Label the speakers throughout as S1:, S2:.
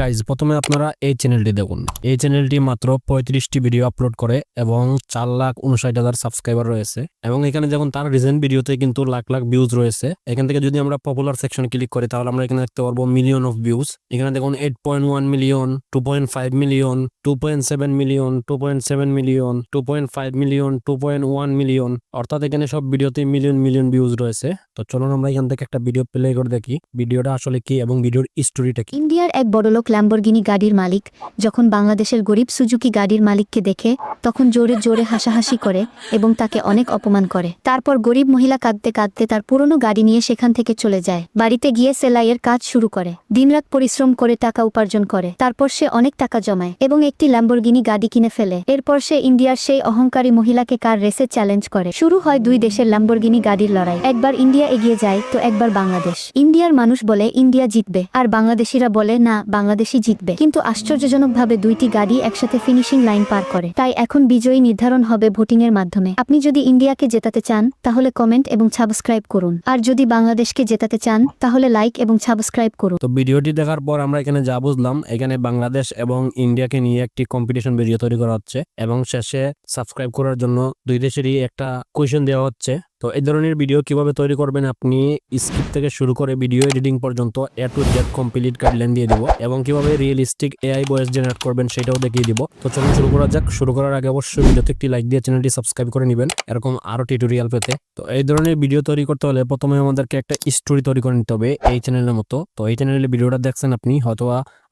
S1: Guys প্রথমে আপনারা এই চ্যানেলটি দেখুন। এই চ্যানেলটি মাত্র পঁয়ত্রিশটি ভিডিও আপলোড করে এবং চার লাখ উনষাট হাজার সাবস্ক্রাইবার রয়েছে। এবং এখানে যখন তার রিসেন্ট ভিডিওতে কিন্তু লাখ লাখ ভিউজ রয়েছে। এখান থেকে যদি আমরা পপুলার সেকশন ক্লিক করি, তাহলে আমরা এখানে দেখতে পারব মিলিয়ন অফ ভিউজ এখানে দেখুন eight point one million two point five million two point seven million two point seven million two point five million two point one million অর্থাৎ এখানে সব ভিডিওতে মিলিয়ন মিলিয়ন ভিউজ রয়েছে। তো চলুন আমরা এখান থেকে একটা ভিডিও প্লে করে দেখি। ভিডিওটা আসলে কি এবং ভিডিওর স্টোরিটা কি?
S2: ইন্ডিয়ার এক বড়লোক ল্যাম্বরগিনি গাড়ির মালিক, যখন বাংলাদেশের গরিব সুজুকি গাড়ির মালিককে দেখে, তখন জোরে জোরে হাসাহাসি করে এবং তাকে অনেক অপমান করে। তারপর গরিব মহিলা কাঁদতে কাঁদতে তার পুরনো গাড়ি নিয়ে সেখান থেকে চলে যায়। বাড়িতে গিয়ে সেলাইয়ের কাজ শুরু করে। দিনরাত পরিশ্রম করে টাকা উপার্জন করে। তারপর সে অনেক টাকা জমায় এবং একটি ল্যাম্বরগিনি গাড়ি কিনে ফেলে। এরপর সে ইন্ডিয়ার সেই অহংকারী মহিলাকে কার রেসে চ্যালেঞ্জ করে। শুরু হয় দুই দেশের ল্যাম্বরগিনি গাড়ির লড়াই। একবার ইন্ডিয়া এগিয়ে যায়, তো একবার বাংলাদেশ। ইন্ডিয়ার মানুষ বলে, ইন্ডিয়া জিতবে। আর বাংলাদেশিরা বলে, না বাংলাদেশই জিতবে। কিন্তু আশ্চর্যজনকভাবে দুইটি গাড়ি একসাথে ফিনিশিং লাইন পার করে। তাই এখন বিজয়ী নির্ধারণ হবে ভোটিং এর মাধ্যমে। আপনি যদি ইন্ডিয়াকে জেতাতে চান, তাহলে কমেন্ট এবং সাবস্ক্রাইব করুন। আর যদি বাংলাদেশকে জেতাতে চান, তাহলে লাইক এবং সাবস্ক্রাইব করুন।
S1: তো ভিডিওটি দেখার পর আমরা এখানে যা বুঝলাম, এখানে বাংলাদেশ এবং ইন্ডিয়াকে নিয়ে একটি কম্পিটিশন ভিডিও তৈরি করা হচ্ছে এবং শেষে সাবস্ক্রাইব করার জন্য দুই দেশেরই একটা কোয়েশন দেওয়া হচ্ছে। তো এই ধরনের ভিডিও কীভাবে তৈরি করবেন আপনি? স্ক্রিপ্ট থেকে শুরু করে ভিডিও এডিটিং পর্যন্ত A to Z complete guideline দিয়ে দিব এবং কীভাবে রিয়েলিস্টিক এআই ভয়েস জেনারেট করবেন সেটাও দেখিয়ে দিব। তো চলুন শুরু করা যাক। শুরু করার আগে অবশ্যই ভিডিওতে একটি লাইক দিয়ে চ্যানেলটি সাবস্ক্রাইব করে নেবেন। এরকম আরও টিউটোরিয়াল পেতে। তো এই ধরনের ভিডিও তৈরি করতে হলে প্রথমে আমাদেরকে একটা স্টোরি তৈরি করে নিতে হবে এই চ্যানেলের মতো। তো এই চ্যানেলে ভিডিওটা দেখছেন আপনি হয়তো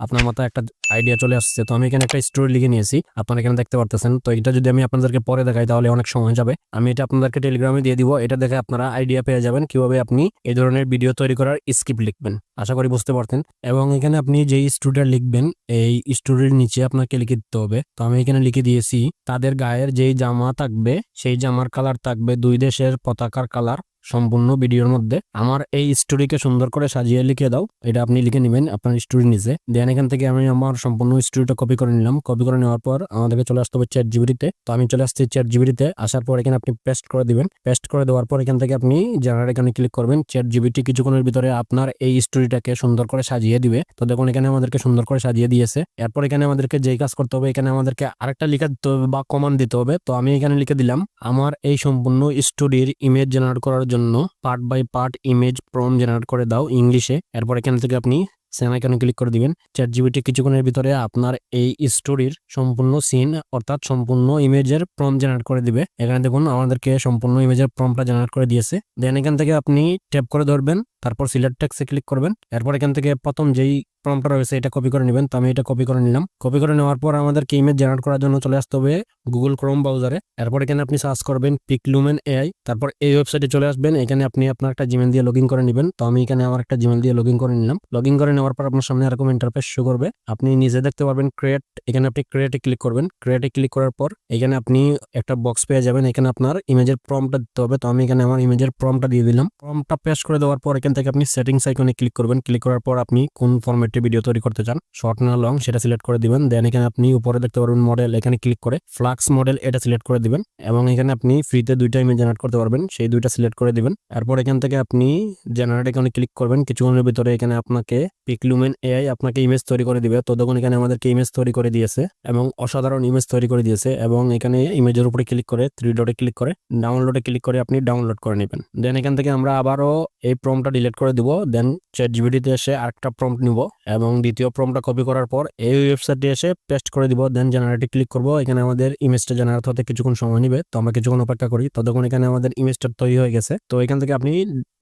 S1: আপনার মাথায় একটা আইডিয়া চলে আসছে, তো আমি এখানে একটা স্টোরি লিখে নিয়েছি। আপনারা এখানে দেখতে পারতেছেন। তো এটা যদি আমি আপনাদেরকে পরে দেখাই, তাহলে অনেক সময় যাবে। আমি এটা আপনাদেরকে টেলিগ্রামে দিয়ে দিব। এটা দেখে আপনারা আইডিয়া পেয়ে যাবেন কীভাবে আপনি এই ধরনের ভিডিও তৈরি করার স্ক্রিপ্ট লিখবেন। আশা করি বুঝতে পারতেন। এবং এখানে আপনি যেই স্টোরিটা লিখবেন, এই স্টোরির নিচে আপনাকে লিখে দিতে হবে। তো আমি এখানে লিখে দিয়েছি, তাদের গায়ের যেই জামা থাকবে, সেই জামার কালার থাকবে দুই দেশের পতাকার কালার সম্পূর্ণ ভিডিওর মধ্যে। আমার এই স্টোরিকে সুন্দর করে সাজিয়ে লিখে দাও। এটা আপনি লিখে নেবেন আপনার স্টোরি নিচে দেন এখান থেকে আমি আমার সম্পূর্ণ স্টোরিটা কপি করে নিলাম। কপি করে নেওয়ার পর আমাদেরকে চলে আসতে হবে চ্যাট জিবিটিতে তো আমি চলে আসছি চ্যাট জিবিটিতে আসার পর এখানে আপনি পেস্ট করে দিবেন। পেস্ট করে দেওয়ার পর এখান থেকে আপনি জেনারেট এখানে ক্লিক করবেন। চ্যাট জিবিটি কিছুক্ষণের ভিতরে আপনার এই স্টোরিটাকে সুন্দর করে সাজিয়ে দিবে। তো দেখুন এখানে আমাদেরকে সুন্দর করে সাজিয়ে দিয়েছে। এরপর এখানে আমাদেরকে যেই কাজ করতে হবে, এখানে আমাদেরকে আরেকটা লিখে দিতে হবে বা কমান দিতে হবে। তো আমি এখানে লিখে দিলাম, আমার এই সম্পূর্ণ স্টোরির ইমেজ জেনারেট করার জন্য part by part image prompt generate করে দাও ইংলিশে এরপর এখান থেকে আপনি সেম আইকনে ক্লিক করে দিবেন। চ্যাট জিবিটি কিছুক্ষণের ভিতরে আপনার এই স্টোরির সম্পূর্ণ সিন অর্থাৎ সম্পূর্ণ ইমেজের প্রম জেনারেট করে দিবে। এখানে দেখুন, আমাদেরকে সম্পূর্ণ ইমেজের প্রমটা জেনারেট করে দিয়েছে। দেন এখান থেকে আপনি ট্যাপ করে ধরবেন, তারপর সিলেক্ট টেক্সে ক্লিক করবেন। এরপর এখান থেকে প্রথম যেই প্রমটা রয়েছে, এটা কপি করে নেবেন। তো আমি এটা কপি করে নিলাম। কপি করে নেওয়ার পর আমাদেরকে ইমেজ জেনারেট করার জন্য চলে আসতে হবে গুগল ক্রোম ব্রাউজারে এরপর এখানে আপনি সার্চ করবেন পিকলুমেন এআই তারপর এই ওয়েবসাইটে চলে আসবেন। এখানে আপনি আপনার একটা জিমেল দিয়ে লগ করে নেবেন। তো আমি এখানে আমার একটা জিমেল দিয়ে লগ করে নিলাম। লগ করে নেওয়ার পর আপনার সামনে এরকম ইন্টারফেস শো করবে। আপনি নিজে দেখতে পারবেন ক্রিয়েট এখানে আপনি ক্রিয়েটে ক্লিক করবেন। ক্রিয়েটে ক্লিক করার পর এখানে আপনি একটা বক্স পেয়ে যাবেন। এখানে আপনার ইমেজের প্রমটা দিতে হবে। তো আমি এখানে আমার ইমেজের প্রমটা দিয়ে দিলাম। প্রমটা পেস্ট করে দেওয়ার পর এখান থেকে আপনি সেটিংস আইকনে ক্লিক করবেন। ক্লিক করার পর আপনি কোন ফরম্যাটে ভিডিও তৈরি করতে চান। শর্ট না লং সেটা সিলেক্ট করে দিবেন। দেন এখানে আপনি উপরে দেখতে পারবেন মডেল এখানে ক্লিক করে ফ্লাক্স মডেল এটা সিলেক্ট করে দিবেন। এবং এখানে আপনি ফ্রিতে দুইটা ইমেজ জেনারেট করতে পারবেন। সেই দুইটা সিলেক্ট করে দিবেন। এরপর এখান থেকে আপনি জেনারেট এখানে ক্লিক করবেন। কিছুক্ষণের ভিতরে এখানে আপনাকে পিকলুমেন এআই আপনাকে ইমেজ তৈরি করে দিবে। তো তখন এখানে আমাদেরকে ইমেজ তৈরি করে দিয়েছে এবং অসাধারণ ইমেজ তৈরি করে দিয়েছে এবং এখানে ইমেজের উপরে ক্লিক করে থ্রি ডটে ক্লিক করে ডাউনলোডে ক্লিক করে আপনি ডাউনলোড করে নেবেন। দেন এখান থেকে আমরা আবারও এই প্রমটা ডিলিট করে দিব। দেন চ্যাট জিবিটিতে এসে আরেকটা প্রম্পট নিব এবং দ্বিতীয় প্রমটা কপি করার পর এই ওয়েবসাইটে এসে পেস্ট করে দিব। দেন জেনারেটে ক্লিক করব। এখানে আমাদের ইমেজটা জেনারেট হতে কিছুক্ষণ সময় নেবে। তো আমরা কিছুক্ষণ অপেক্ষা করি। ততক্ষণ এখানে আমাদের ইমেজটা তৈরি হয়ে গেছে। তো এখান থেকে আপনি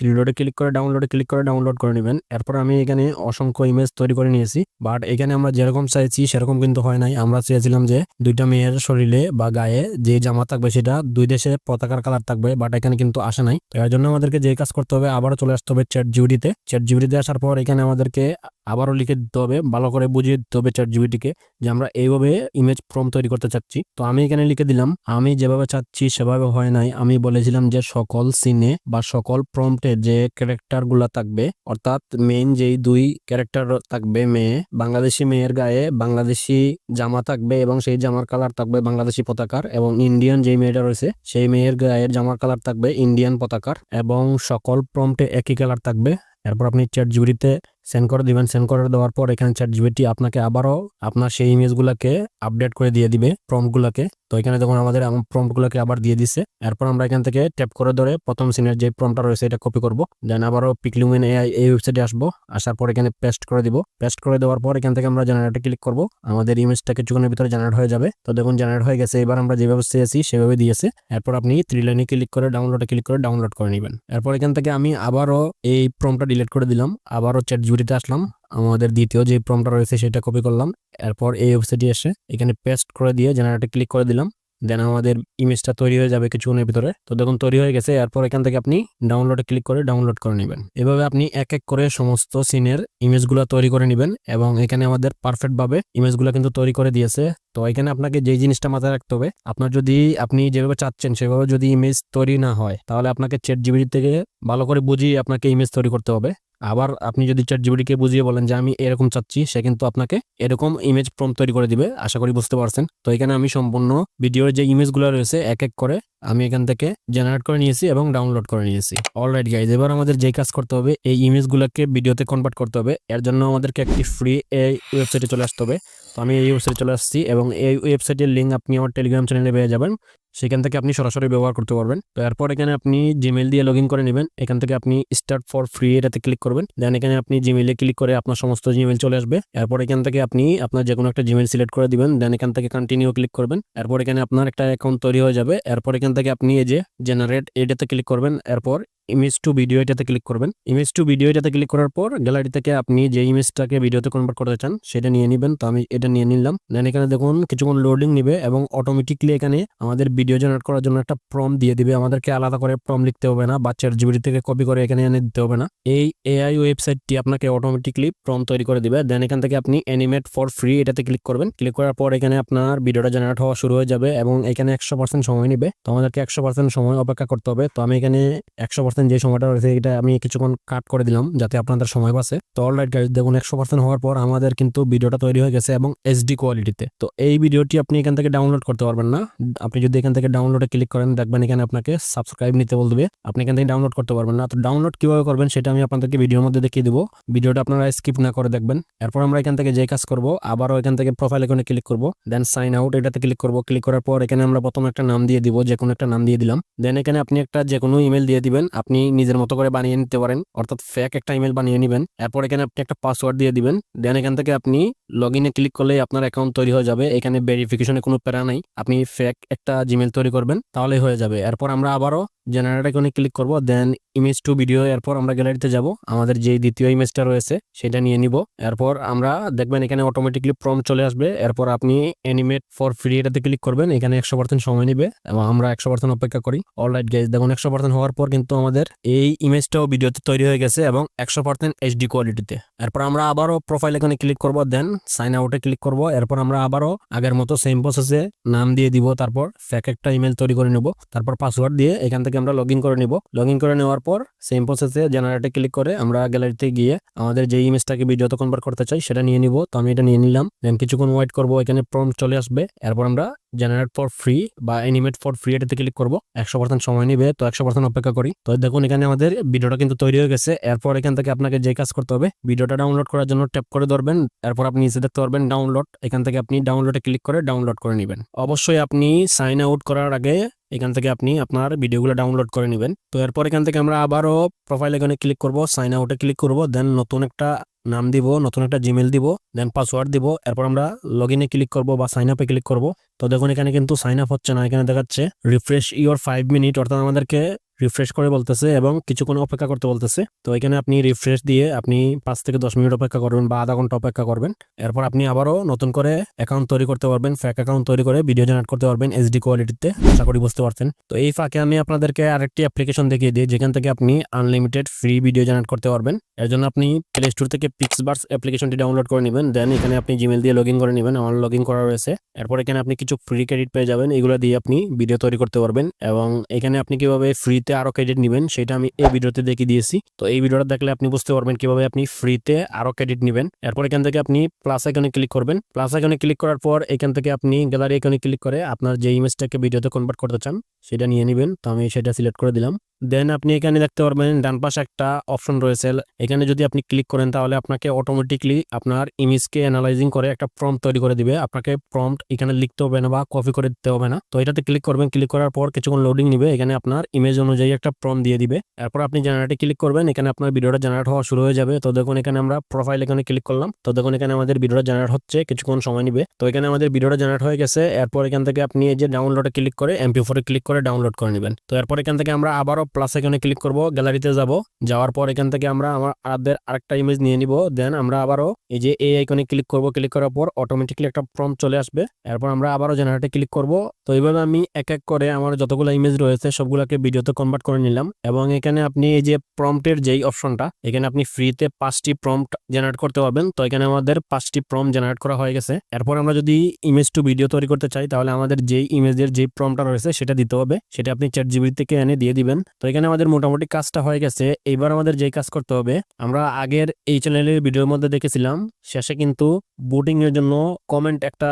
S1: রিলোডে ক্লিক করে ডাউনলোডে ক্লিক করে ডাউনলোড করে নেবেন। এরপর আমি এখানে অসংখ্য ইমেজ তৈরি করে নিয়েছি বাট এখানে আমরা যেরকম চাইছি সেরকম কিন্তু হয় নাই। আমরা চেয়েছিলাম যে দুইটা মেয়ের শরীরে বা গায়ে যে জামা থাকবে সেটা দুই দেশের পতাকার কালার থাকবে বাট এখানে কিন্তু আসে নাই। তো এর জন্য আমাদেরকে যে কাজ করতে হবে, আবারও চলে আসতে হবে চ্যাট জিবিটিতে চ্যাট জিবিটিতে আসার পর এখানে আমাদেরকে আবারও লিখে দিতে হবে, ভালো করে বুঝিয়ে দিতে হবে চ্যাট জিবিটিকে যে আমরা এইভাবে ইমেজ ফর্ম তৈরি করতে চাচ্ছি। তো আমি এখানে লিখে দিলাম, আমি যেভাবে চাচ্ছি সেভাবে হয় নাই। আমি বলেছিলাম যে সকল সিনে বা সকল প্রম্পটে যে ক্যারেক্টারগুলা থাকবে, অর্থাৎ মেইন যেই দুই ক্যারেক্টার থাকবে মেয়ে, বাংলাদেশি মেয়ের গায়ে বাংলাদেশি জামা থাকবে এবং সেই জামার কালার থাকবে বাংলাদেশি পতাকার এবং ইন্ডিয়ান যে মেয়েটা রয়েছে, সেই মেয়ের গায়ের জামার কালার থাকবে ইন্ডিয়ান পতাকার এবং সকল প্রম্পটে একই কালার থাকবে। এরপর আপনি চ্যাট জিবিটিতে সেন্ড করে দিবেন। সেন্ড করে দেওয়ার পর এখানে চ্যাট জিবিটি আপনাকে আবারও আপনার সেই ইমেজগুলোকে আপডেট করে দিয়ে দিবে, প্রম্পটগুলোকে। তো এখানে দেখুন আমাদের প্রম্পটগুলোকে আবার দিয়ে দিছে। এরপর আমরা এখান থেকে ট্যাপ করে ধরে প্রথম সিনের যে প্রম্পটটা রয়েছে এটা কপি করব। দেন আবারও পিকলুমিন এআই এই ওয়েবসাইটে আসব। আসার পর এখানে পেস্ট করে দিব। পেস্ট করে দেওয়ার পর এখান থেকে আমরা জেনারেটে ক্লিক করব। আমাদের ইমেজটা কিছুক্ষণের ভিতরে জেনারেট হয়ে যাবে। তো দেখুন জেনারেট হয়ে গেছে। এবার আমরা যেভাবে চেয়েছি সেভাবে দিয়েছে। এরপর আপনি থ্রি লাইনে ক্লিক করে ডাউনলোডে ক্লিক করে ডাউনলোড করে নেবেন। এরপর এখান থেকে আমি আবারও এই প্রমটা ডিলিট করে দিলাম। আবারও চ্যাট জুড়িতে আসলাম। আমাদের দ্বিতীয় যে প্রমটা রয়েছে সেটা কপি করলাম। এরপর এই ওয়েবসাইটে এসে এখানে পেস্ট করে দিয়ে জেনারেটে ক্লিক করে দিলাম। দেন আমাদের ইমেজটা তৈরি হয়ে যাবে কিছুক্ষণের ভিতরে। তো দেখুন, তৈরি হয়ে গেছে। এরপর এখান থেকে আপনি ডাউনলোডে ক্লিক করে ডাউনলোড করে নেবেন। এভাবে আপনি এক এক করে সমস্ত সিনের ইমেজগুলো তৈরি করে নেবেন এবং এখানে আমাদের পারফেক্ট ভাবে ইমেজগুলো কিন্তু তৈরি করে দিয়েছে। তো এখানে আপনাকে যেই জিনিসটা মাথায় রাখতে হবে, আপনার যদি আপনি যেভাবে চাচ্ছেন, সেভাবে যদি ইমেজ তৈরি না হয়, তাহলে আপনাকে চ্যাট জিবিটি থেকে ভালো করে বুঝিয়ে আপনাকে ইমেজ তৈরি করতে হবে। আবার আপনি যদি চ্যাট জিবিটিকে বুঝিয়ে বলেন যে আমি এরকম চাচ্ছি, সে কিন্তু আপনাকে এরকম ইমেজ প্রম তৈরি করে দিবে। আশা করি বুঝতে পারছেন। তো এখানে আমি সম্পূর্ণ ভিডিওর যে ইমেজগুলো রয়েছে, এক এক করে আমি এখান থেকে জেনারেট করে নিয়েছি এবং ডাউনলোড করে নিয়েছি। অলরাইট গাইজ এবার আমাদের যে কাজ করতে হবে, এই ইমেজগুলোকে ভিডিওতে কনভার্ট করতে হবে। এর জন্য আমাদেরকে একটি ফ্রি এই ওয়েবসাইটে চলে আসতে হবে। তো আমি এই ওয়েবসাইটে চলে আসছি এবং এই ওয়েবসাইটের লিঙ্ক আপনি আমার টেলিগ্রাম চ্যানেলে পেয়ে যাবেন। সেখান থেকে আপনি সরাসরি ব্যবহার করতে পারবেন। তো এরপর এখানে আপনি জিমেল দিয়ে লগ করে নেবেন। এখান থেকে আপনি স্টার্ট ফর ফ্রি এটাতে ক্লিক করবেন। দেন এখানে আপনি জিমেলে ক্লিক করে আপনার সমস্ত জিমেল চলে আসবে। এরপর এখান থেকে আপনি আপনার যে কোনো একটা জিমেল সিলেক্ট করে দিবেন। দেন এখান থেকে কন্টিনিউ ক্লিক করবেন। এরপর এখানে আপনার একটা অ্যাকাউন্ট তৈরি হয়ে যাবে। এরপর এখান থেকে আপনি এই যে জেনারেট এটাতে ক্লিক করবেন। এরপর ইমেজ টু ভিডিও এটাতে ক্লিক করবেন। ইমেজ টু ভিডিও এটাতে ক্লিক করার পর গ্যালারি থেকে আপনি যে ইমেজটাকে ভিডিওতে কনভার্ট করতে চান, সেটা নিয়ে নেবেন। তো আমি এটা নিয়ে নিলাম। দেন এখানে দেখুন কিছুক্ষণ লোডিং নিবে এবং অটোমেটিকলি এখানে আমাদের ভিডিও জেনারেট করার জন্য একটা প্রম দিয়ে দিবে। আমাদেরকে আলাদা করে প্রম লিখতে হবে না বাচ্চার জিবিটি থেকে কপি করে এখানে এনে দিতে হবে না। এই এআই ওয়েবসাইটটি আপনাকে অটোমেটিকলি প্রম তৈরি করে দিবে। দেন এখান থেকে আপনি অ্যানিমেট ফর ফ্রি এটাতে ক্লিক করবেন। ক্লিক করার পর এখানে আপনার ভিডিওটা জেনারেট হওয়া শুরু হয়ে যাবে এবং এখানে একশো পার্সেন্ট সময় নিবে। তো আমাদেরকে একশো পার্সেন্ট সময় অপেক্ষা করতে হবে। তো আমি এখানে একশো পার্সেন্ট যে সময়টা রয়েছে, এটা আমি কিছুক্ষণ কাট করে দিলাম যাতে আপনাদের সময় বাঁচে। তো অলরাইট গাইজ দেখুন একশো পার্সেন্ট হওয়ার পর আমাদের কিন্তু ভিডিওটা তৈরি হয়ে গেছে এবং এইচডি কোয়ালিটিতে তো এই ভিডিওটি আপনি এখান থেকে ডাউনলোড করতে পারবেন না। আপনি যদি এখান থেকে ডাউনলোডে ক্লিক করেন, দেখবেন এখানে আপনাকে সাবস্ক্রাইব নিতে বলবে। আপনি এখান থেকে ডাউনলোড করতে পারবেন না। তো ডাউনলোড কীভাবে করবেন সেটা আমি আপনাদেরকে ভিডিওর মধ্যে দেখিয়ে দিব। ভিডিওটা আপনারা স্কিপ না করে দেখবেন। এরপর আমরা এখান থেকে যে কাজ করব, আবারও এখান থেকে প্রোফাইল এখানে ক্লিক করব। দেন সাইন আউট এটাতে ক্লিক করব। ক্লিক করার পর এখানে আমরা প্রথম একটা নাম দিয়ে দিব যে কোনো একটা নাম দিয়ে দিলাম। দেন এখানে আপনি একটা যে কোনো ইমেল দিয়ে দিবেন। আপনি নিজের মতো করে বানিয়ে নিতে পারেন। অর্থাৎ ফেক একটা ইমেল বানিয়ে নেবেন। এরপর এখানে আপনি একটা পাসওয়ার্ড দিয়ে দিবেন। দেন এখান থেকে আপনি লগ ইনে ক্লিক করলে আপনার অ্যাকাউন্ট তৈরি হয়ে যাবে। এখানে ভেরিফিকেশনে কোনো প্যারা নাই। আপনি ফেক একটা জিমেল তৈরি করবেন, তাহলেই হয়ে যাবে। এরপর আমরা আবারও জেনারেট এখানে ক্লিক করব। দেন ইমেজ টু ভিডিও এরপর আমরা গ্যালারিতে যাব। আমাদের যে দ্বিতীয় ইমেজটা রয়েছে, সেটা নিয়ে নিব। এরপর আমরা দেখবেন এখানে অটোমেটিকলি প্রম চলে আসবে। এরপর আপনি অ্যানিমেট ফর ফ্রি এটাতে ক্লিক করবেন। এখানে একশো পার্সেন্ট সময় নেবে এবং আমরা একশো পার্সেন্ট অপেক্ষা করি। অলরাইট গেজ দেখুন, একশো পার্সেন্ট হওয়ার পর কিন্তু আমাদের এই ইমেজটাও ভিডিওতে তৈরি হয়ে গেছে এবং একশো পার্সেন্ট এইচডি কোয়ালিটিতে এরপর আমরা আবারও প্রোফাইল এখানে ক্লিক করব দেন সাইন আউটে ক্লিক করব। এরপর আমরা আবারও আগের মতো সেম প্রসেসে নাম দিয়ে দিব। তারপর ফেক একটা ইমেল তৈরি করে নেব। তারপর পাসওয়ার্ড দিয়ে এখান থেকে আমরা লগ করে নিব। লগ করে নেওয়ার পর সেম প্রসেসে জেনারেটে ক্লিক করে আমরা গ্যালারিতে গিয়ে আমাদের যে ইমেজটাকে ভিডিওতে কনভার্ট করতে চাই সেটা নিয়ে নিব। তো আমি এটা নিয়ে নিলাম। দেন কিছুক্ষণ ওয়েট করব, এখানে প্রম চলে আসবে। এরপর আমরা জেনারেট ফর ফ্রি বা অ্যানিমেট ফর ফ্রি এটাতে ক্লিক করব। একশো পার্সেন্ট সময় নিবে, তো একশো পার্সেন্ট অপেক্ষা করি। তো দেখুন, এখানে আমাদের ভিডিওটা কিন্তু তৈরি হয়ে গেছে। এরপর এখান থেকে আপনাকে যে কাজ করতে হবে ভিডিওটা ডাউনলোড করার জন্য ট্যাপ করে ধরবেন। এরপর আপনি নিচে দেখতে পারবেন ডাউনলোড এখান থেকে আপনি ডাউনলোডে ক্লিক করে ডাউনলোড করে নেবেন। অবশ্যই আপনি সাইন আউট করার আগে এখান থেকে আপনি আপনার ভিডিওগুলো ডাউনলোড করে নেবেন। তো এরপর এখান থেকে আমরা আবারও প্রোফাইল এখানে ক্লিক করব সাইন আউটে ক্লিক করব দেন নতুন একটা নাম দিব, নতুন একটা জিমেল দিব দেন পাসওয়ার্ড দিব, এরপর আমরা লগ ইনে ক্লিক করব বা সাইন আপে ক্লিক করব। তো দেখুন এখানে কিন্তু সাইন আপ হচ্ছে না, এখানে দেখাচ্ছে রিফ্রেশ ইওর ফাইভ মিনিট অর্থাৎ আমাদেরকে রিফ্রেশ করে বলতেছে এবং কিছুক্ষণ অপেক্ষা করতে বলতেছে। তো এখানে আপনি রিফ্রেশ দিয়ে আপনি পাঁচ থেকে দশ মিনিট অপেক্ষা করবেন বা আধা ঘণ্টা অপেক্ষা করবেন। এরপর আপনি আবারও নতুন করে অ্যাকাউন্ট তৈরি করতে পারবেন ফ্যাক অ্যাকাউন্ট তৈরি করে ভিডিও জেনারেট করতে পারবেন এইচডি কোয়ালিটিতে আশা করি বুঝতে পারছেন। তো এই ফাঁকে আমি আপনাদেরকে আরেকটি অ্যাপ্লিকেশন দেখিয়ে দিই, যেখান থেকে আপনি আনলিমিটেড ফ্রি ভিডিও জেনারেট করতে পারবেন। এর জন্য আপনি প্লে স্টোর থেকে পিক্সবার্স অ্যাপ্লিকেশনটি ডাউনলোড করে নেবেন দেন এখানে আপনি জিমেল দিয়ে লগ করে নেবেন, আমার লগ করা রয়েছে। এরপর এখানে আপনি কিছু ফ্রি ক্রেডিট পেয়ে যাবেন, এগুলো দিয়ে আপনি ভিডিও তৈরি করতে পারবেন এবং এখানে আপনি কীভাবে ফ্রিতে আরও ক্রেডিট নেবেন, সেটা আমি এই ভিডিওতে দেখে দিয়েছি। তো এই ভিডিওটা দেখলে আপনি বুঝতে পারবেন কীভাবে আপনি ফ্রিতে আরও ক্রেডিট নেবেন। এরপর এখান থেকে আপনি প্লাস আইকনে ক্লিক করবেন। প্লাস আইকনে ক্লিক করার পর এখান থেকে আপনি গ্যালারি আইকনে ক্লিক করে আপনার যে ইমেজটাকে ভিডিওতে কনভার্ট করতে চান, সেটা নিয়ে নেবেন। তো আমি সেটা সিলেক্ট করে দিলাম। দেন আপনি এখানে দেখতে পারবেন ডান পাশে একটা অপশন রয়েছে। এখানে যদি আপনি ক্লিক করেন, তাহলে আপনাকে অটোমেটিকলি আপনার ইমেজকে অ্যানালাইজিং করে একটা প্রম্পট তৈরি করে দিবে। আপনাকে প্রম্পট এখানে লিখতে হবে না বা কপি করে দিতে হবে না। তো এটাতে ক্লিক করবেন ক্লিক করার পর কিছুক্ষণ লোডিং নিবে। এখানে আপনার ইমেজ অনুযায়ী একটা প্রম্পট দিয়ে দিবে। এরপর আপনি জেনারেটে ক্লিক করবেন। এখানে আপনার ভিডিওটা জেনারেট হওয়া শুরু হয়ে যাবে। তো দেখুন, এখানে আমরা প্রোফাইল এখানে ক্লিক করলাম। তো দেখুন, এখানে আমাদের ভিডিওটা জেনারেট হচ্ছে। কিছুক্ষণ সময় নিবে। তো এখানে আমাদের ভিডিওটা জেনারেট হয়ে গেছে। এরপর এখান থেকে আপনি এই যে ডাউনলোডে ক্লিক করে এমপি ফোরে ক্লিক করে ডাউনলোড করে নেবেন। তো এরপর এখান থেকে আমরা আবারও প্লাস এখানে ক্লিক করব গ্যালারিতে যাব। যাওয়ার পর এখান থেকে আমরা আমার আমাদের আরেকটা ইমেজ নিয়ে নিব। দেন আমরা আবারও এই যে এই আইকনে ক্লিক করব ক্লিক করার পর অটোমেটিকলি একটা ফর্ম চলে আসবে। এরপর আমরা আবারও জেনারেটে ক্লিক করব। তো এইভাবে আমি এক এক করে আমার যতগুলো ইমেজ রয়েছে, সবগুলোকে ভিডিওতে কনভার্ট করে নিলাম। এবং এখানে আপনি এই যে প্রম্পটের যেই অপশনটা এখানে আপনি ফ্রিতে পাঁচটি প্রম্পট জেনারেট করতে পারবেন। তো এখানে আমাদের পাঁচটি প্রম্পট জেনারেট করা হয়ে গেছে। এরপর আমরা যদি ইমেজ টু ভিডিও তৈরি করতে চাই, তাহলে আমাদের যেই ইমেজের যেই প্রম্পটটা রয়েছে, সেটা দিতে হবে। সেটা আপনি চ্যাট জিবি থেকে এনে দিয়ে দিবেন। তো এখানে আমাদের মোটামুটি কাজটা হয়ে গেছে। এবার আমাদের যে কাজ করতে হবে, আমরা আগের এই চ্যানেলের ভিডিওর মধ্যে দেখেছিলাম। শেষে কিন্তু বোটিং এর জন্য কমেন্ট একটা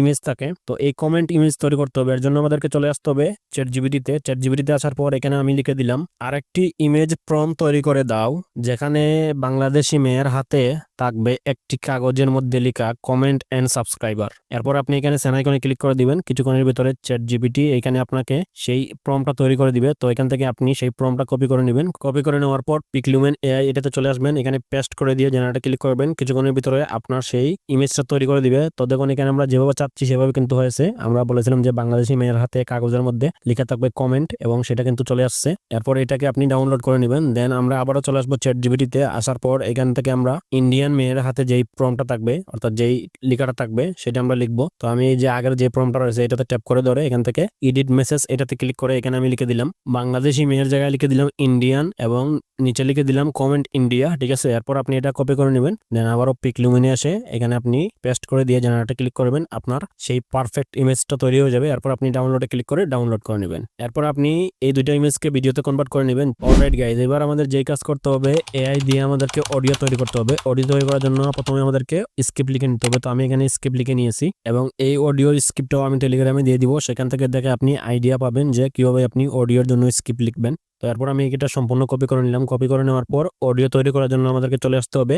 S1: ইমেজ থাকে, তো এই কমেন্ট ইমেজ তৈরি করতে হবে। এর জন্য আমাদেরকে চলে আসতে হবে চ্যাট জিবিটিতে চ্যাট জিবিটিতে আসার পর এখানে আমি লিখে দিলাম, আরেকটি ইমেজ প্রম তৈরি করে দাও, যেখানে বাংলাদেশি মেয়ের হাতে থাকবে একটি কাগজের মধ্যে লেখা কমেন্ট এন্ড সাবস্ক্রাইবার এরপর আপনি এখানে সেনাইকনে ক্লিক করে দিবেন। কিছুক্ষণের ভিতরে চ্যাট জিবিটি এখানে আপনাকে সেই প্রমটা তৈরি করে দিবে। তো এখান থেকে আপনি সেই প্রমটা কপি করে নেবেন। কপি করে নেওয়ার পর পিকলুমেন এআই এটাতে চলে আসবেন। এখানে পেস্ট করে দিয়ে জেনারেটে ক্লিক করবেন। কিছুক্ষণের ভিতরে আপনার সেই ইমেজটা তৈরি করে দিবে। তো দেখুন, এখানে আমরা যেভাবে চাচ্ছি সেভাবে কিন্তু হয়েছে। আমরা বলেছিলাম যে বাংলাদেশি মেয়ের হাতে কাগজের মধ্যে লেখা থাকবে কমেন্ট এবং সেটা কিন্তু চলে আসছে। এরপর এটাকে আপনি ডাউনলোড করে নেবেন। দেন আমরা আবারও চলে আসব চ্যাট জিবিটিতে আসার পর এখান থেকে আমরা ইন্ডিয়ান মেয়ের হাতে যেই প্রমটা থাকবে, অর্থাৎ যেই লেখাটা থাকবে, সেটা আমরা লিখব। তো আমি যে আগের যে প্রমটা রয়েছে, এটাতে ট্যাপ করে ধরে এখান থেকে এডিট মেসেজ এটাতে ক্লিক করে এখানে আমি লিখে দিলাম, বাংলাদেশি মেয়ের জায়গায় লিখে দিলাম ইন্ডিয়ান এবং নিচে লিখে দিলাম কমেন্ট ইন্ডিয়া ঠিক আছে? এরপর আপনি এটা কপি করে নেবেন। দেন আবারও পিক লুমিনে আসে। এখানে আপনি পেস্ট করে দিয়ে জেনারেটে ক্লিক করবেন আপনার সেই পারফেক্ট ইমেজটা তৈরি হয়ে যাবে। এরপর আপনি ডাউনলোডে ক্লিক করে ডাউনলোড করে নেবেন। এরপর আপনি এই দুইটা ইমেজকে ভিডিওতে কনভার্ট করে নেবেন। অলরাইট গাইজ এবার আমাদের যেই কাজ করতে হবে এআই দিয়ে আমাদেরকে অডিও তৈরি করতে হবে। অডিও তৈরি করার জন্য প্রথমে আমাদেরকে স্ক্রিপ্ট লিখে নিতে হবে। তো আমি এখানে স্ক্রিপ্ট লিখে নিয়েছি এবং এই অডিও স্ক্রিপ্টটাও আমি টেলিগ্রামে দিয়ে দিব। সেখান থেকে দেখে আপনি আইডিয়া পাবেন যে কীভাবে আপনি অডিওর জন্য স্ক্রিপ্ট লিখবেন। তো এরপর আমি এটা সম্পূর্ণ কপি করে নিলাম। কপি করে নেওয়ার পর অডিও তৈরি করার জন্য আমাদেরকে চলে আসতে হবে।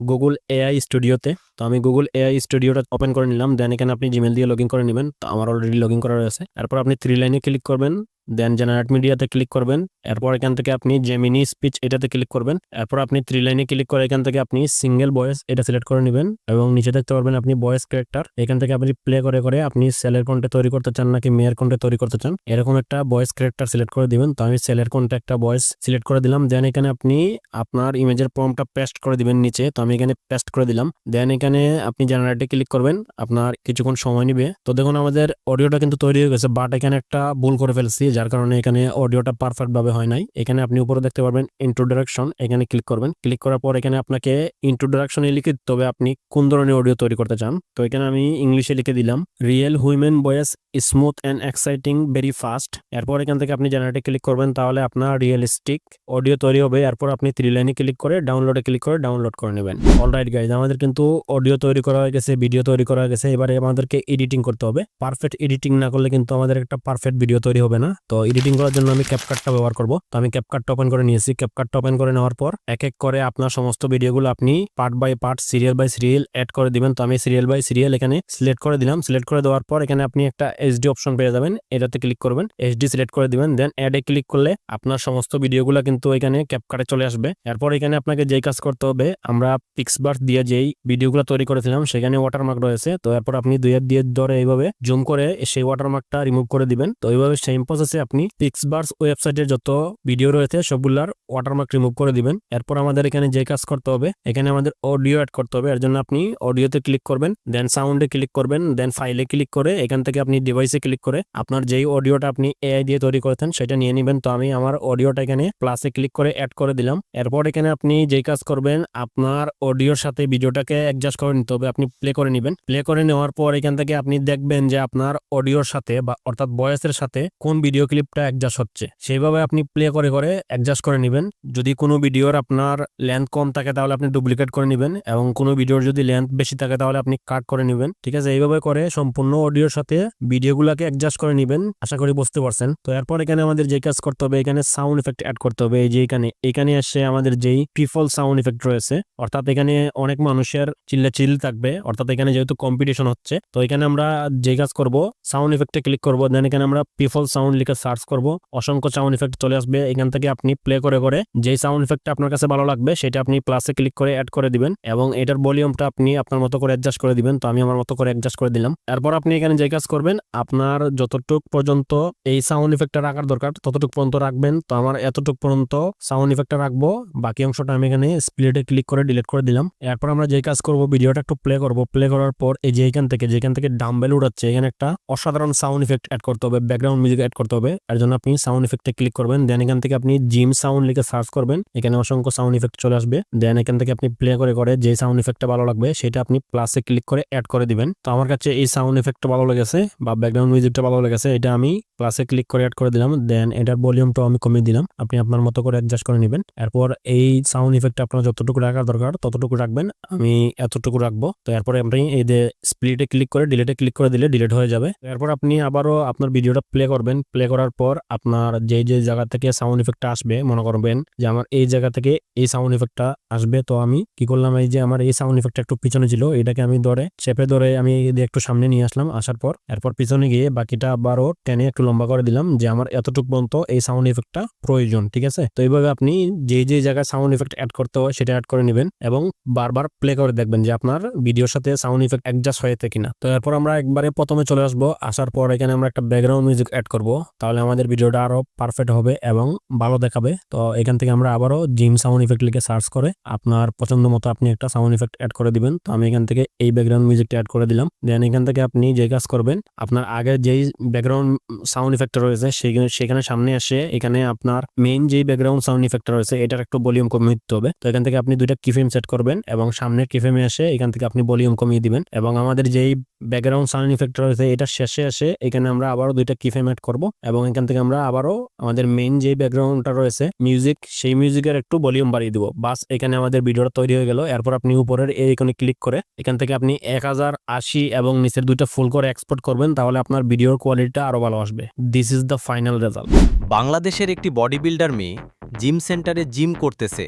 S1: গুগল এআই স্টুডিওতে তো। আমি গুগল এআই স্টুডিওটা ওপেন করে নিলাম। দেন এখানে আপনি জিমেল দিয়ে লগ করে নেবেন। তো আমার অলরেডি লগ করা রয়েছে তারপর আপনি থ্রি লাইনে ক্লিক করবেন। দেন জেনারেট মিডিয়াতে ক্লিক করবেন। এরপর এখান থেকে আপনি জেমিনি স্পিচ এটাতে ক্লিক করবেন। এরপর আপনি থ্রি লাইনে ক্লিক করে এখান থেকে আপনি সিঙ্গেল ভয়েস এটা সিলেক্ট করে নেবেন এবং নিচে দেখতে পারবেন আপনি ভয়েস ক্যারেক্টার এখান থেকে আপনি প্লে করে করে আপনি সেলের কন্টে তৈরি করতে চান নাকি মেয়ের কন্টে তৈরি করতে চান, এরকম একটা ভয়েস ক্যারেক্টার সিলেক্ট করে দিবেন। তো আমি সেলের কন্টে একটা ভয়েস সিলেক্ট করে দিলাম। দেন এখানে আপনি আপনার ইমেজের ফর্মটা পেস্ট করে দিবেন নিচে। তো আমি এখানে পেস্ট করে দিলাম। দেন এখানে আপনি জেনারেটে ক্লিক করবেন। আপনার কিছুক্ষণ সময় নিবে। তো দেখুন আমাদের অডিওটা কিন্তু তৈরি হয়ে গেছে বাট এখানে একটা ভুল করে ফেলছি যার কারণে এখানে অডিওটা পারফেক্ট ভাবে হয় নাই। এখানে আপনি উপরে দেখতে পারবেন ইন্ট্রোডাকশন এখানে ক্লিক করবেন। ক্লিক করার পর এখানে আপনাকে ইন্ট্রোডাকশনে লিখে দিতে হবে আপনি কোন ধরনের অডিও তৈরি করতে চান। তো এখানে আমি ইংলিশে লিখে দিলাম real human voice smooth and exciting very fast এরপর এখান থেকে আপনি জেনারেটে ক্লিক করবেন, তাহলে আপনার রিয়েলিস্টিক অডিও তৈরি হবে। এরপর আপনি থ্রি লাইনে ক্লিক করে ডাউনলোডে ক্লিক করে ডাউনলোড করে নেবেন। অলরাইট গাইজ আমাদের কিন্তু অডিও তৈরি করা হয়ে গেছে ভিডিও তৈরি করা হয়ে গেছে। এবারে আমাদেরকে এডিটিং করতে হবে। পারফেক্ট এডিটিং না করলে কিন্তু আমাদের একটা পারফেক্ট ভিডিও তৈরি হবে না। তো এডিটিং করার জন্য আমি ক্যাপকাটটা ব্যবহার করব। তো আমি ক্যাপকাটটা ওপেন করে নিয়েছি। ক্যাপকাটটা ওপেন করে নেওয়ার পর এক এক করে আপনার সমস্ত ভিডিওগুলো আপনি part by part serial by serial add করে দিবেন। তো আমি সিরিয়াল বাই সিরিয়াল এখানে সিলেক্ট করে দিলাম। সিলেক্ট করে দেওয়ার পর এখানে আপনি একটা এইচডি অপশন পেয়ে যাবেন। এটাতে ক্লিক করবেন। এইচডি সিলেক্ট করে দিবেন। দেন অ্যাডে ক্লিক করলে আপনার সমস্ত ভিডিওগুলো কিন্তু এখানে ক্যাপকাটে চলে আসবে। এরপর এখানে আপনাকে যেই কাজ করতে হবে, আমরা পিক্সবার্ট দিয়ে যেই ভিডিওগুলো তৈরি করেছিলাম, সেখানে ওয়াটারমার্ক রয়েছে। তো এরপর আপনি দুই হাত দিয়ে ধরে এইভাবে জুম করে সেই ওয়াটারমার্কটা রিমুভ করে দিবেন। তো এইভাবে সেম প্রসেসে আপনি পিক্সবার্স ওয়েবসাইটের যত ভিডিও রয়েছে, সবগুলার ওয়াটারমার্ক রিমুভ করে দিবেন। এরপর আমাদের এখানে যে কাজ করতে হবে, এখানে আমাদের অডিও অ্যাড করতে হবে। এর জন্য আপনি অডিওতে ক্লিক করবেন দেন সাউন্ডে ক্লিক করবেন দেন ফাইলে ক্লিক করে, এখান থেকে আপনি ডিভাইসে ক্লিক করে আপনার যেই অডিওটা আপনি এআই দিয়ে তৈরি করেছেন, সেটা নিয়ে নেবেন। তো আমি আমার অডিওটা এখানে প্লাসে ক্লিক করে অ্যাড করে দিলাম। এরপর এখানে আপনি যেই কাজ করবেন, আপনার অডিওর সাথে ভিডিওটাকে অ্যাডজাস্ট করে নিতে হবে। আপনি প্লে করে নেবেন। প্লে করে নেওয়ার পর এখান থেকে আপনি দেখবেন যে আপনার অডিওর সাথে বা অর্থাৎ ভয়েসের সাথে কোন ভিডিও ভিডিও ক্লিপটা অ্যাডজাস্ট হচ্ছে। সেইভাবে আপনি প্লে করে করে অ্যাডজাস্ট করে নেবেন। যদি কোনো ভিডিওর আপনার লেন্থ কম থাকে, তাহলে আপনি ডুপ্লিকেট করে নেবেন এবং কোনো ভিডিওর যদি লেন্থ বেশি থাকে, তাহলে আপনি কাট করে নেবেন। ঠিক আছে? এইভাবে করে সম্পূর্ণ অডিওর সাথে ভিডিওগুলোকে অ্যাডজাস্ট করে নেবেন। আশা করি বুঝতে পারছেন। তো এরপর এখানে আমাদের যে কাজ করতে হবে, এখানে সাউন্ড এফেক্ট অ্যাড করতে হবে। এই যে এখানে এখানে এসে আমাদের যেই পিফল সাউন্ড এফেক্ট রয়েছে, অর্থাৎ এখানে অনেক মানুষের চিল্লা চিল থাকবে। অর্থাৎ এখানে যেহেতু কম্পিটিশন হচ্ছে, তো এখানে আমরা যে কাজ করব সাউন্ড এফেক্টে ক্লিক করব। দেন এখানে আমরা পিফল সাউন্ড লিখে সার্চ করব। অসংখ্য সাউন্ড এফেক্ট চলে আসবে। এখান থেকে আপনি প্লে করে করে যেই সাউন্ড এফেক্টটা আপনার কাছে ভালো লাগবে, সেটা আপনি প্লাসে ক্লিক করে অ্যাড করে দিবেন এবং এটার ভলিউমটা আপনি আপনার মতো করে অ্যাডজাস্ট করে দিবেন। তো আমি আমার মতো করে অ্যাডজাস্ট করে দিলাম। তারপর আপনি এখানে যে কাজ করবেন, আপনার যতটুক পর্যন্ত এই সাউন্ড ইফেক্টটা রাখার দরকার, ততটুক পর্যন্ত রাখবেন। তো আমার এতটুক পর্যন্ত সাউন্ড ইফেক্টটা রাখব। বাকি অংশটা আমি এখানে স্প্লিটে ক্লিক করে ডিলিট করে দিলাম। এরপর আমরা যে কাজ করব, ভিডিওটা একটু প্লে করব। প্লে করার পর এই যে এখান থেকে, যেখান থেকে ডাম্বেল উঠাচ্ছে এখানে একটা অসাধারণ সাউন্ড ইফেক্ট অ্যাড করতে হবে ব্যাকগ্রাউন্ড মিউজিক অ্যাড করতে হবে। এর জন্য আপনি সাউন্ড ইফেক্টে ক্লিক করবেন দেন এখান থেকে আপনি জিম সাউন্ড লিখে সার্চ করবেন। এখানে অসংখ্য সাউন্ড ইফেক্ট চলে আসবে। দেন এখান থেকে আপনি প্লে করে করে যে সাউন্ড ইফেক্টটা ভালো লাগবে, সেটা আপনি প্লাসে ক্লিক করে অ্যাড করে দিবেন। তো আমার কাছে এই সাউন্ড ইফেক্টটা ভালো লেগেছে বা ব্যাকগ্রাউন্ড মিউজিকটা ভালো লেগেছে, এটা আমি প্লাসে ক্লিক করে অ্যাড করে দিলাম দেন এটার ভলিউমটাও আমি কমিয়ে দিলাম। আপনি আপনার মতো করে অ্যাডজাস্ট করে নেবেন। এরপর এই সাউন্ড ইফেক্টটা আপনার যতটুকু রাখার দরকার, ততটুকু রাখবেন। আমি এতটুকু রাখব। তো এরপরে আপনি এই যে স্প্লিটে ক্লিক করে ডিলেটে ক্লিক করে দিলে ডিলেট হয়ে যাবে। এরপর আপনি আবারও আপনার ভিডিওটা প্লে করবেন। প্লে করার পর আপনার যে যে জায়গা থেকে সাউন্ড ইফেক্টটা আসবে, মনে করবেন যে আমার এই জায়গা থেকে এই সাউন্ড ইফেক্টটা আসবে। তো আমি কি করলাম, এই যে আমার এই সাউন্ড ইফেক্টটা একটু পিছনে ছিল, এটাকে আমি ধরে চেপে ধরে আমি একটু সামনে নিয়ে আসলাম, আসার পর এরপর পিছনে গিয়ে বাকিটা আবারও টেনে একটু লম্বা করে দিলাম যে আমার এতটুকু পর্যন্ত এই সাউন্ড ইফেক্টটা প্রয়োজন, ঠিক আছে? তো এইভাবে আপনি যে যে জায়গায় সাউন্ড ইফেক্ট অ্যাড করতে হয় সেটা অ্যাড করে নেবেন এবং বারবার প্লে করে দেখবেন যে আপনার ভিডিওর সাথে সাউন্ড ইফেক্ট অ্যাডজাস্ট হয়েছে কিনা। তো এরপর আমরা একবারে প্রথমে চলে আসব, আসার পর এখানে আমরা একটা ব্যাকগ্রাউন্ড মিউজিক অ্যাড করব। তাহলে আমাদের ভিডিওটা আরও পারফেক্ট হবে এবং ভালো দেখাবে। তো এখান থেকে আমরা আবারও জিম সাউন্ড ইফেক্ট লিখে সার্চ করে আপনার পছন্দ মতো আপনি একটা সাউন্ড ইফেক্ট অ্যাড করে দিবেন। তো আমি এখান থেকে এই ব্যাকগ্রাউন্ড মিউজিকটা অ্যাড করে দিলাম। দেন এখান থেকে আপনি যে কাজ করবেন, আপনার আগে যেই ব্যাকগ্রাউন্ড সাউন্ড ইফেক্ট রয়েছে সেখানে সেখানে সামনে এসে এখানে আপনার মেইন যেই ব্যাকগ্রাউন্ড সাউন্ড ইফেক্ট রয়েছে এটার একটু ভলিউম কমিয়ে দিতে হবে। তো এখান থেকে আপনি দুইটা কিফেম সেট করবেন এবং সামনের কিফেমে এসে এখান থেকে আপনি ভলিউম কমিয়ে দিবেন। এবং আমাদের যেই ব্যাকগ্রাউন্ড সাউন্ড ইফেক্ট রয়েছে এটা শেষে এসে এখানে আমরা আবারও দুইটা কিফেম অ্যাড করব এবং এখান থেকে আমরা আবারও আমাদের মেইন যে ব্যাকগ্রাউন্ডটা রয়েছে মিউজিক সেই মিউজিকের একটু ভলিউম বাড়িয়ে দিব। বাস, এখানে আমাদের ভিডিওটা তৈরি হয়ে গেল। এরপর আপনি উপরের এই এখানে ক্লিক করে এখান থেকে আপনি এক হাজার আশি এবং নিচের দুইটা ফুল করে এক্সপোর্ট করবেন, তাহলে আপনার ভিডিওর কোয়ালিটিটা আরও ভালো আসবে। This is the final result
S3: বাংলাদেশের একটি বডি বিল্ডার মেয়ে জিম সেন্টারে জিম করতেছে।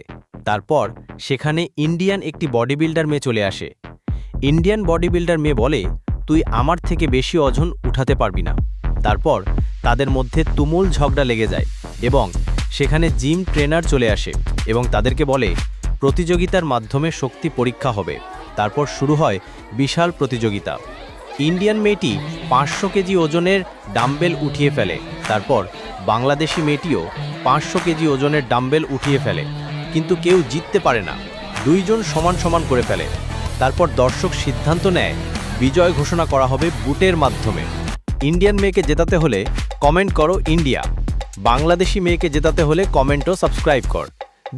S3: তারপর সেখানে ইন্ডিয়ান একটি বডি বিল্ডার মেয়ে চলে আসে। ইন্ডিয়ান বডি বিল্ডার মেয়ে বলে, তুই আমার থেকে বেশি ওজন উঠাতে পারবি না। তারপর তাদের মধ্যে তুমুল ঝগড়া লেগে যায় এবং সেখানে জিম ট্রেনার চলে আসে এবং তাদেরকে বলে, প্রতিযোগিতার মাধ্যমে শক্তি পরীক্ষা হবে। তারপর শুরু হয় বিশাল প্রতিযোগিতা। ইন্ডিয়ান মেয়েটি পাঁচশো কেজি ওজনের ডাম্বেল উঠিয়ে ফেলে। তারপর বাংলাদেশি মেয়েটিও পাঁচশো কেজি ওজনের ডাম্বেল উঠিয়ে ফেলে। কিন্তু কেউ জিততে পারে না। দুইজন সমান সমান করে ফেলে। তারপর দর্শক সিদ্ধান্ত নেয়, বিজয় ঘোষণা করা হবে বুটের মাধ্যমে। ইন্ডিয়ান মেয়েকে জেতাতে হলে কমেন্ট করো ইন্ডিয়া। বাংলাদেশি মেয়েকে জেতাতে হলে কমেন্ট ও সাবস্ক্রাইব কর।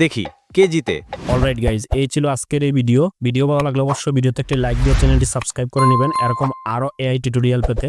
S3: দেখি, কে জিতে।
S1: অলরাইট গাইজ এই ছিল আজকের এই ভিডিও ভিডিও ভালো লাগলে অবশ্যই ভিডিওতে একটি লাইক দিয়ে চ্যানেলটি সাবস্ক্রাইব করে নেবেন। এরকম আরও এআই টিউটোরিয়াল পেতে।